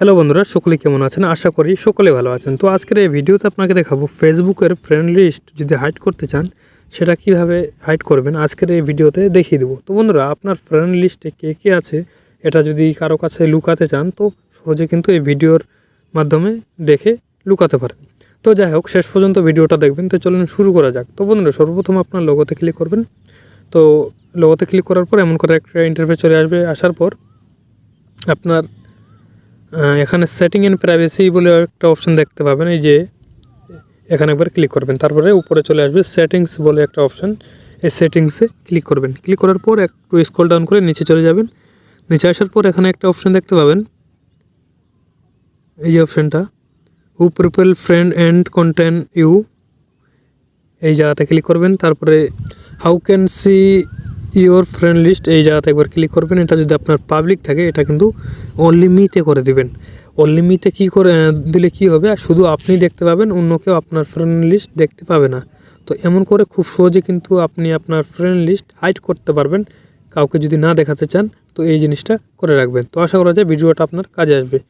Hello বন্ধুরা, সকলে কেমন আছেন? আশা করি সকলে ভালো আছেন। তো আজকের এই ভিডিওতে আপনাকে দেখাবো ফেসবুকের ফ্রেন্ড লিস্ট যদি হাইড করতে চান, সেটা কীভাবে হাইড করবেন আজকের এই ভিডিওতে দেখিয়ে দেবো। তো বন্ধুরা, আপনার ফ্রেন্ড লিস্টে কে কে আছে? এটা যদি কারও কাছে লুকাতে চান, তো সহজে কিন্তু এই ভিডিওর মাধ্যমে দেখে লুকাতে পারেন। তো যাই হোক, শেষ পর্যন্ত ভিডিওটা দেখবেন। তো চলুন শুরু করা যাক। তো বন্ধুরা, সর্বপ্রথম আপনার লোগোতে ক্লিক করবেন। তো লোগোতে ক্লিক করার পর এমন করে একটা ইন্টারভিউ চলে আসবে। আসার পর আপনার এখানে সেটিং অ্যান্ড প্রাইভেসি বলে একটা অপশন দেখতে পাবেন, এই যে এখানে একবার ক্লিক করবেন। তারপরে উপরে চলে আসবে সেটিংস বলে একটা অপশন এই সেটিংসে ক্লিক করবেন। ক্লিক করার পর একটু স্ক্রল ডাউন করে নিচে চলে যাবেন। নিচে আসার পর এখানে একটা অপশন দেখতে পাবেন। এই যে অপশনটা who people friend and content you এই জায়গাতে ক্লিক করবেন। তারপরে how can see your friend list এই জায়গাতে একবার ক্লিক করবেন, এটা যদি আপনার পাবলিক থাকে, এটা কিন্তু অনলি মিতে করে দিবেন। অনলি মিতে কী করে দিলে কি হবে? শুধু আপনি দেখতে পাবেন, অন্য কেউ আপনার ফ্রেন্ড লিস্ট দেখতে পাবে না। তো এমন করে খুব সহজে কিন্তু আপনি আপনার ফ্রেন্ড লিস্ট হাইড করতে পারবেন, কাউকে যদি না দেখাতে চান, তো এই জিনিসটা করে রাখবেন। তো আশা করা যায়, ভিডিওটা আপনার কাজে আসবে।